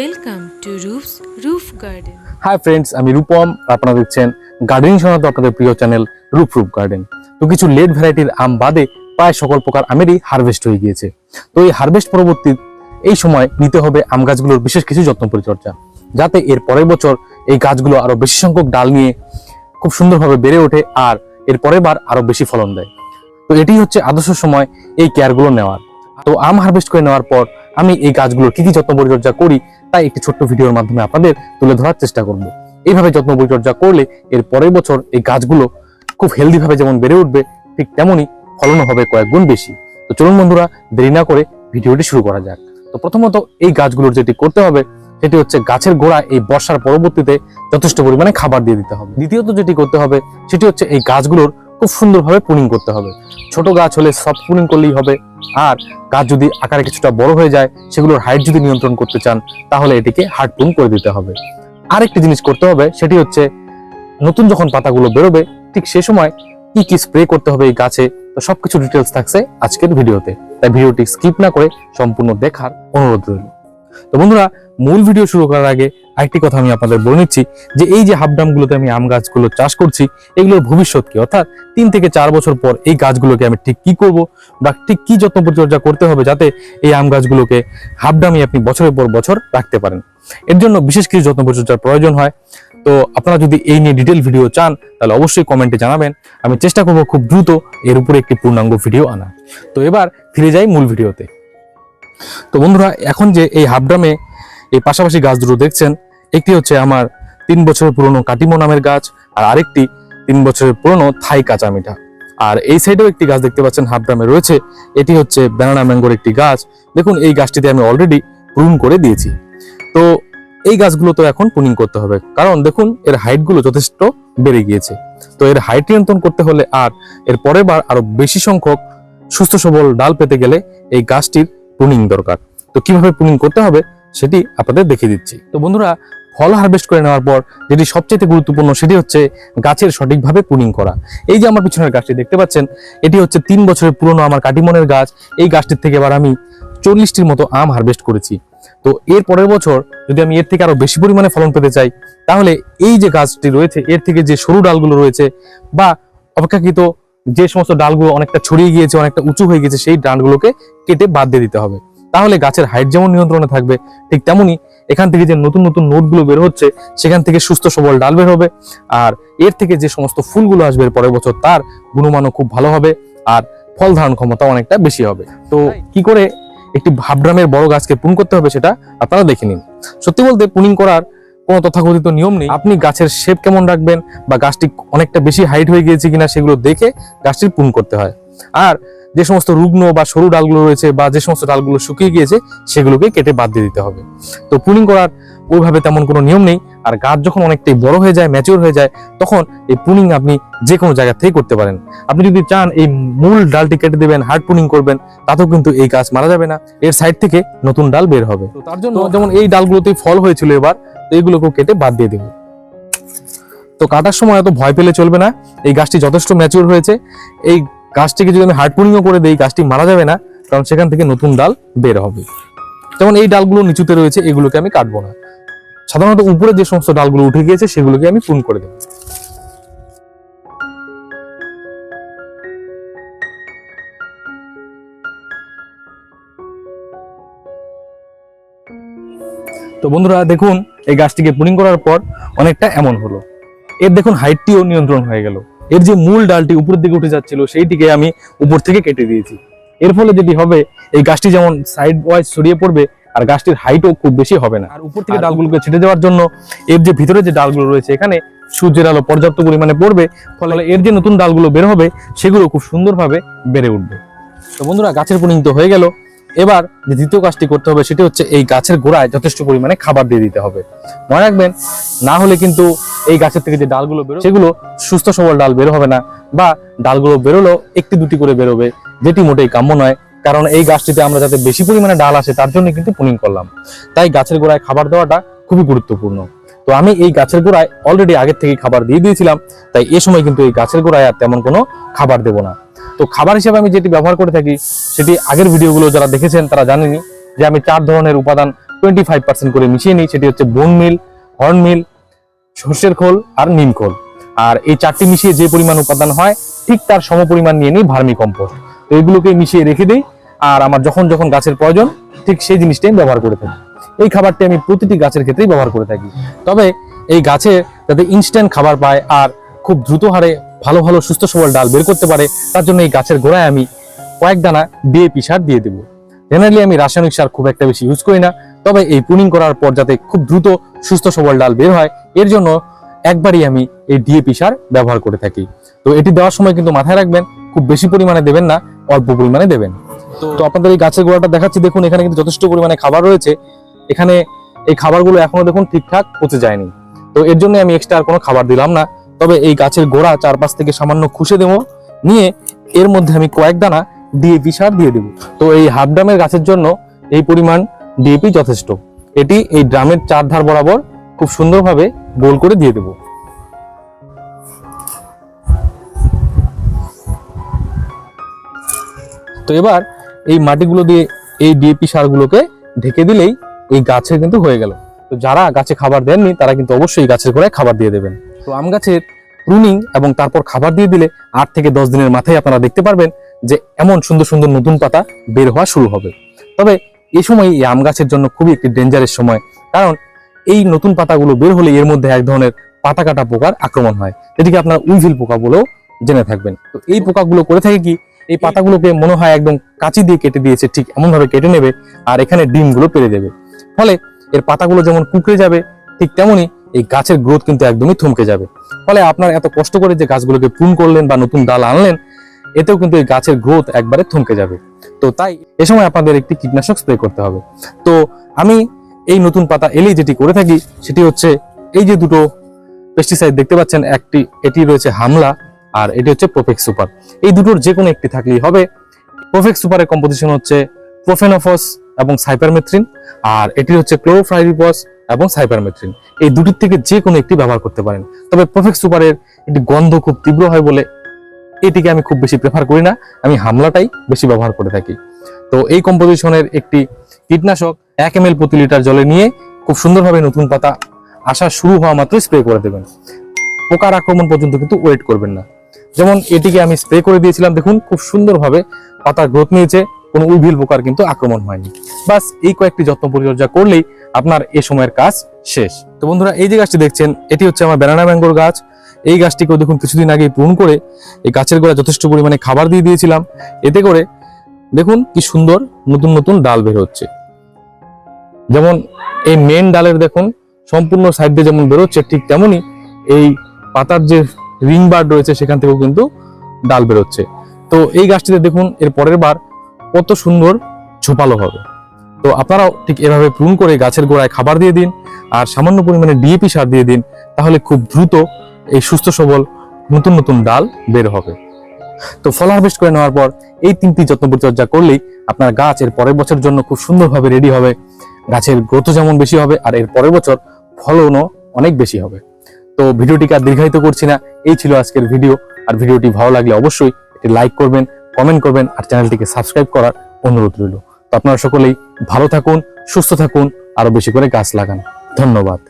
Welcome to Roof's Roof Garden. Hi friends আমি রূপম। আপনারা দেখছেন গার্ডেনিং শোনাতে আপনাদের প্রিয় চ্যানেল রূপ রূপ গার্ডেন তো কিছু লেট ভ্যারাইটির আম বাদে প্রায় সকল প্রকার আমেরই হারভেস্ট হয়ে গিয়েছে। তো এই হারভেস্ট পরবর্তী এই সময় নিতে হবে আম গাছগুলোর বিশেষ কিছু যত্ন পরিচর্যা, যাতে এর পরের বছর এই গাছগুলো আরও বেশি সংখ্যক ডাল নিয়ে খুব সুন্দরভাবে বেড়ে ওঠে আর এর পরের বার আরও বেশি ফলন দেয়। তো এটি হচ্ছে আদর্শ সময় এই কেয়ারগুলো নেওয়ার। তো আম হারভেস্ট করে নেওয়ার পর আমি এই গাছগুলোর কি কি যত্ন পরিচর্যা করি, তাই একটি ছোট্ট ভিডিওর মাধ্যমে আপনাদের তুলে ধরার চেষ্টা করব। এইভাবে যত্ন পরিচর্যা করলে এর পরের বছর এই গাছগুলো খুব হেলদি ভাবে যেমন বেড়ে উঠবে, ঠিক তেমনই ফলনও হবে কয়েক গুণ বেশি। তো চলুন বন্ধুরা, দেরি না করে ভিডিওটি শুরু করা যাক। তো প্রথমত এই গাছগুলোর যেটি করতে হবে, সেটি হচ্ছে গাছের গোড়া এই বর্ষার পরবর্তীতে যথেষ্ট পরিমাণে খাবার দিয়ে দিতে হবে। দ্বিতীয়ত যেটি করতে হবে, সেটি হচ্ছে এই গাছগুলোর খুব সুন্দরভাবে পুনিং করতে হবে। ছোট গাছ হলে সফট পুনিং করলেই হবে আর গাছ যদি আকারে কিছুটা বড় হয়ে যায়, সেগুলোর হাইট যদি নিয়ন্ত্রণ করতে চান, তাহলে এটিকে হার্ড পুন করে দিতে হবে। আরেকটি জিনিস করতে হবে, সেটি হচ্ছে নতুন যখন পাতাগুলো বেরোবে, ঠিক সে সময় কি কি স্প্রে করতে হবে এই গাছে, তো সবকিছু ডিটেলস থাকছে আজকের ভিডিওতে। তাই ভিডিওটি স্কিপ না করে সম্পূর্ণ দেখার অনুরোধ রইল। তো বন্ধুরা, মূল ভিডিও শুরু করার আগে আরেকটি কথা আমি আপনাদের বলে নিচ্ছি যে এই যে হাফডামগুলোতে আমি আম গাছগুলো চাষ করছি, এগুলোর ভবিষ্যৎ কি? অর্থাৎ তিন থেকে চার বছর পর এই গাছগুলোকে আমি ঠিক কি করব বা ঠিক কি যত্ন পরিচর্যা করতে হবে যাতে এই আম গাছগুলোকে হাফডামি আপনি বছরের পর বছর রাখতে পারেন? এর জন্য বিশেষ কিছু যত্ন পরিচর্যার প্রয়োজন হয়। তো আপনারা যদি এই নিয়ে ডিটেল ভিডিও চান, তাহলে অবশ্যই কমেন্টে জানাবেন। আমি চেষ্টা করব খুব দ্রুত এর উপরে একটি পূর্ণাঙ্গ ভিডিও আনা তো এবার ফিরে যাই মূল ভিডিওতে তো বন্ধুরা, এখন যে এই হাফডামে এই পাশাপাশি গাছ দুটো দেখছেন, একটি হচ্ছে আমার তিন বছরের পুরনো কাটিমো নামের গাছ, আর আরেকটি তিন বছরের পুরনো থাই কাঁচা মিঠা। আর এই সাইডেও একটি গাছ দেখতে পাচ্ছেন হাফডামে রয়েছে, এটি হচ্ছে ব্যানানা ম্যাঙ্গোর একটি গাছ। দেখুন, এই গাছটিতে আমি অলরেডি প্রুন করে দিয়েছি। তো এই গাছগুলো তো এখন পুনিং করতে হবে, কারণ দেখুন, এর হাইটগুলো যথেষ্ট বেড়ে গিয়েছে। তো এর হাইট নিয়ন্ত্রণ করতে হলে আর এর পরের বার আরও বেশি সংখ্যক সুস্থ সবল ডাল পেতে গেলে এই গাছটির প্রুনিং দরকার। তো কীভাবে প্রুনিং করতে হবে সেটি আপনাদের দেখিয়ে দিচ্ছি। তো বন্ধুরা, ফল হারভেস্ট করে নেওয়ার পর যেটি সবচেয়ে গুরুত্বপূর্ণ সেটি হচ্ছে গাছের সঠিকভাবে প্রুনিং করা। এই যে আমার পিছনের গাছটি দেখতে পাচ্ছেন, এটি হচ্ছে তিন বছরের পুরনো আমার কাটিমনের গাছ। এই গাছটির থেকে এবার আমি চল্লিশটির মতো আম হারভেস্ট করেছি। তো এর পরের বছর যদি আমি এর থেকে আরও বেশি পরিমাণে ফলন পেতে চাই, তাহলে এই যে গাছটি রয়েছে, এর থেকে যে সরু ডালগুলো রয়েছে বা অপেক্ষাকৃত যে সমস্ত ডালগুলো অনেকটা ছড়িয়ে গিয়েছে, অনেকটা উঁচু হয়ে গেছে সেই ডালগুলোকে কেটে বাদ দিয়ে দিতে হবে। তাহলে গাছের হাইট যেমন নিয়ন্ত্রণে থাকবে, ঠিক তেমনি এখান থেকে যে নতুন নতুন নোটগুলো বের হচ্ছে, সেখান থেকে সুস্থ সবল ডাল বের হবে। আর এর থেকে যে সমস্ত ফুলগুলো আসবে পরের বছর, তার গুণমানও খুব ভালো হবে আর ফল ধারণ ক্ষমতা অনেকটা বেশি হবে। তো কি করে একটি ভাবড্রামের বড় গাছকে পুন করতে হবে সেটা আপনারা দেখে নিন। সত্যি বলতে পুনিং করার কোনো তথাকথিত নিয়ম নেই। আপনি গাছের শেপ কেমন রাখবেন বা গাছটি অনেকটা বেশি হাইট হয়ে গিয়েছে কিনা সেগুলো দেখে গাছটি পূর্ণ করতে হয়। আর যে সমস্ত রুগ্ন বা সরু ডালগুলো রয়েছে বা যে সমস্ত ডালগুলো শুকিয়ে গিয়েছে, সেগুলোকে কেটে বাদ দিয়ে দিতে হবে। তো পুলিং করার ওইভাবে তেমন কোনো নিয়ম নেই। আর গাছ যখন অনেকটাই বড় হয়ে যায় ম্যাচিওর হয়ে যায় তখন এই পুনিং আপনি যে কোনো জায়গা থেকে করতে পারেন। আপনি যদি চান এই মূল ডালটি কেটে দেবেন হার্ড পুনিং করবেন তাতেও কিন্তু এই গাছ মারা যাবে না। এর সাইড থেকে নতুন ডাল বের হবে। তো তার জন্য যেমন এই ডালগুলোতেই ফল হয়েছিল এবার তো এইগুলোকেও কেটে বাদ দিয়ে দেবো। তো কাটার সময় এত ভয় পেলে চলবে না। এই গাছটি যথেষ্ট ম্যাচিওর হয়েছে। এই গাছটিকে যদি আমি হার্ড পুনিংও করে দিই গাছটি মারা যাবে না কারণ সেখান থেকে নতুন ডাল বের হবে। যেমন এই ডালগুলো নিচুতে রয়েছে এগুলোকে আমি কাটবো না। সাধারণত উপরে যে সমস্ত ডালগুলো উঠে গিয়েছে, সেগুলোকে আমি পুন করে দেবো। তো বন্ধুরা, দেখুন, এই গাছটিকে পুনিং করার পর অনেকটা এমন হলো। এর দেখুন, হাইটটিও নিয়ন্ত্রণ হয়ে গেল। এর যে মূল ডালটি উপরের দিকে উঠে যাচ্ছিল, সেইটিকে আমি উপর থেকে কেটে দিয়েছি। এর ফলে যেটি হবে, এই গাছটি যেমন সাইড ওয়াইজ ছড়িয়ে পড়বে আর গাছটির হাইটও খুব বেশি হবে না। আর উপর থেকে ডালগুলোকে ছেটে দেওয়ার জন্য এর যে ভিতরে যে ডালগুলো রয়েছে এখানে সূর্যের আলো পর্যাপ্ত পরিমাণে পড়বে ফলে এর যে নতুন ডালগুলো বের হবে সেগুলো খুব সুন্দরভাবে বেড়ে উঠবে। তো বন্ধুরা গাছের পরিণত হয়ে গেল। এবার যে দ্বিতীয় কাজটি করতে হবে সেটি হচ্ছে এই গাছের গোড়ায় যথেষ্ট পরিমাণে খাবার দিয়ে দিতে হবে। মনে রাখবেন না হলে কিন্তু এই গাছের থেকে যে ডালগুলো বেরো সেগুলো সুস্থ সবল ডাল বের হবে না বা ডালগুলো বেরোলো একটি দুটি করে বেরোবে যেটি মোটেই কাম্য নয়। কারণ এই গাছটিতে আমরা যাতে বেশি পরিমাণে ডাল আসে, তার জন্য কিন্তু পুনিং করলাম। তাই গাছের গোড়ায় খাবার দেওয়াটা খুবই গুরুত্বপূর্ণ। তো আমি এই গাছের গোড়ায় অলরেডি আগের থেকে খাবার দিয়ে দিয়েছিলাম, তাই এ সময় কিন্তু এই গাছের গোড়ায় আর তেমন কোনো খাবার দেবো না। তো খাবার হিসেবে আমি যেটি ব্যবহার করে থাকি, সেটি আগের ভিডিওগুলো যারা দেখেছেন তারা জানেনি যে আমি চার ধরনের উপাদান টোয়েন্টি ফাইভ পার্সেন্ট করে মিশিয়ে নিই, সেটি হচ্ছে বোন মিল হর্ন মিল সর্ষের খোল আর নিম খোল। আর এই চারটি মিশিয়ে যে পরিমাণ উপাদান হয়, ঠিক তার সম পরিমাণ নিয়ে নিই ভার্মি কম্পোস্ট তো এইগুলোকে মিশিয়ে রেখে দিই, আর আমার যখন যখন গাছের প্রয়োজন, ঠিক সেই জিনিসটাই আমি ব্যবহার করে থাকি। এই খাবারটি আমি প্রতিটি গাছের ক্ষেত্রেই ব্যবহার করে থাকি। তবে এই গাছে যাতে ইনস্ট্যান্ট খাবার পায় আর খুব দ্রুত হারে ভালো ভালো সুস্থ সবল ডাল বের করতে পারে, তার জন্য এই গাছের গোড়ায় আমি কয়েক দানা ডিএপি সার দিয়ে দেবো। জেনারেলি আমি রাসায়নিক সার খুব একটা বেশি ইউজ করি না, তবে এই পুনিং করার পর যাতে খুব দ্রুত সুস্থ সবল ডাল বের হয়, এর জন্য একবারই আমি এই ডিএপি সার ব্যবহার করে থাকি। তো এটি দেওয়ার সময় কিন্তু মাথায় রাখবেন খুব বেশি পরিমাণে দেবেন না অল্প পরিমাণে দেবেন। তো আপনাদের এই গাছের গোড়াটা দেখাচ্ছি দেখুন এখানে কিন্তু যথেষ্ট পরিমাণে খাবার রয়েছে। এখানে এই খাবারগুলো এখনও দেখুন ঠিকঠাক পচে যায়নি। তো এর জন্য আমি এক্সট্রা আর কোনো খাবার দিলাম না। তবে এই গাছের গোড়া চারপাশ থেকে সামান্য খুশে দেবো। নিয়ে এর মধ্যে আমি কয়েক দানা ডিএপি সার দিয়ে দেবো। তো এই হাফ ড্রামের গাছের জন্য এই পরিমাণ ডিএপি যথেষ্ট। এটি এই ড্রামের চার ধার বরাবর খুব সুন্দরভাবে গোল করে দিয়ে দেবো। তো এবার এই মাটিগুলো দিয়ে এই ডিএপি সারগুলোকে ঢেকে দিলেই এই গাছের কিন্তু হয়ে গেল। তো যারা গাছে খাবার দেননি, তারা কিন্তু অবশ্যই গাছের গোড়ায় খাবার দিয়ে দেবেন। তো আম গাছের প্রুনিং এবং তারপর খাবার দিয়ে দিলে আট থেকে দশ দিনের মাথায় আপনারা দেখতে পারবেন যে এমন সুন্দর সুন্দর নতুন পাতা বের হওয়া শুরু হবে। তবে এই সময় এই আম গাছের জন্য খুবই একটি ডেঞ্জারের সময়, কারণ এই নতুন পাতাগুলো বের হলে এর মধ্যে এক ধরনের পাতা কাটা পোকার আক্রমণ হয়, যেটিকে আপনার উইভিল পোকা বলেও জেনে থাকবেন। তো এই পোকাগুলো করে থাকে কি? এই পাতাগুলোকে মনে হয় একদম কাঁচি দিয়ে কেটে দিয়েছে, ঠিক এমন ভাবে কেটে নেবে আর এখানে ডিমগুলো পেরে দেবে। ফলে এর পাতাগুলো যেমন কুকড়ে যাবে, ঠিক তেমনই এই গাছের গ্রোথ কিন্তু একদমই থমকে যাবে। ফলে আপনার এত কষ্ট করে যে গাছগুলোকে প্রুন করলেন বা নতুন ডাল আনলেন, এতেও কিন্তু এই গাছের গ্রোথ একবারে থমকে যাবে। তো তাই এ সময় আপনাদের একটি কীটনাশক স্প্রে করতে হবে। তো আমি এই নতুন পাতা এলেই যেটি করে থাকি, সেটি হচ্ছে এই যে দুটো পেস্টিসাইড দেখতে পাচ্ছেন, একটি, এটি রয়েছে হামলা। আর এটি হচ্ছে প্রোফেক্স সুপার এই দুটোর যে কোনো একটি থাকলেই হবে। প্রোফেক্স সুপারের কম্পোজিশন হচ্ছে প্রোফেনোফস এবং সাইপারমেথ্রিন আর এটি হচ্ছে ক্লোরোফ্লাইরিপস এবং সাইপারমেথ্রিন এই দুটির থেকে যে কোনো একটি ব্যবহার করতে পারেন। তবে প্রোফেক্স সুপারের একটি গন্ধ খুব তীব্র হয় বলে এটিকে আমি খুব বেশি প্রেফার করি না। আমি হামলাটাই বেশি ব্যবহার করে থাকি। তো এই কম্পোজিশনের একটি কীটনাশক এক এম প্রতি লিটার জলে নিয়ে খুব সুন্দরভাবে নতুন পাতা আসা শুরু হওয়া মাত্রই স্প্রে করে দেবেন। পোকার আক্রমণ পর্যন্ত কিন্তু ওয়েট করবেন না। যেমন এটিকে আমি স্প্রে করে দিয়েছিলাম, দেখুন, খুব সুন্দরভাবে পাতার গ্রোথ নিয়েছে, কোনো উইভিল পোকার কিন্তু আক্রমণ হয়নি। বাস, এই কয়েকটি যত্ন পরিচর্যা করলেই আপনার এ সময়ের কাজ শেষ। তো বন্ধুরা, এই যে গাছটি দেখছেন, এটি হচ্ছে আমার ব্যানানা ম্যাঙ্গোর গাছ। এই গাছটিকেও দেখুন, কিছুদিন আগে পূরণ করে এই গাছের গোড়া যথেষ্ট পরিমাণে খাবার দিয়ে দিয়েছিলাম। এতে করে দেখুন, কি সুন্দর নতুন নতুন ডাল বের হচ্ছে। যেমন এই মেন ডালের, দেখুন, সম্পূর্ণ সাইড দিয়ে যেমন বেরোচ্ছে, ঠিক তেমনই এই পাতার যে রিং বার্ড রয়েছে, সেখান থেকেও কিন্তু ডাল বেরোচ্ছে। তো এই গাছটিতে দেখুন, এর পরের বার কত সুন্দর ঝোপালো হবে। তো আপনারাও ঠিক এভাবে প্রুন করে গাছের গোড়ায় খাবার দিয়ে দিন, আর সামান্য পরিমাণে ডিএপি সার দিয়ে দিন, তাহলে খুব দ্রুত এই সুস্থ সবল নতুন নতুন ডাল বের হবে। তো ফল হারভেস্ট করে নেওয়ার পর এই তিনটি যত্ন পরিচর্যা করলেই আপনার গাছ এর পরের বছর জন্য খুব সুন্দরভাবে রেডি হবে। গাছের গ্রোথ যেমন বেশি হবে, আর এর পরের বছর ফলনও অনেক বেশি হবে। তো ভিডিওটিকে আর দীর্ঘায়িত করছি না, এই ছিল আজকের ভিডিও। আর ভিডিওটি ভালো লাগলে অবশ্যই এটি লাইক করবেন, কমেন্ট করবেন, আর চ্যানেলটিকে সাবস্ক্রাইব করার অনুরোধ রইল। তো আপনারা সকলেই ভালো থাকুন, সুস্থ থাকুন, আরও বেশি করে গাছ লাগান। ধন্যবাদ।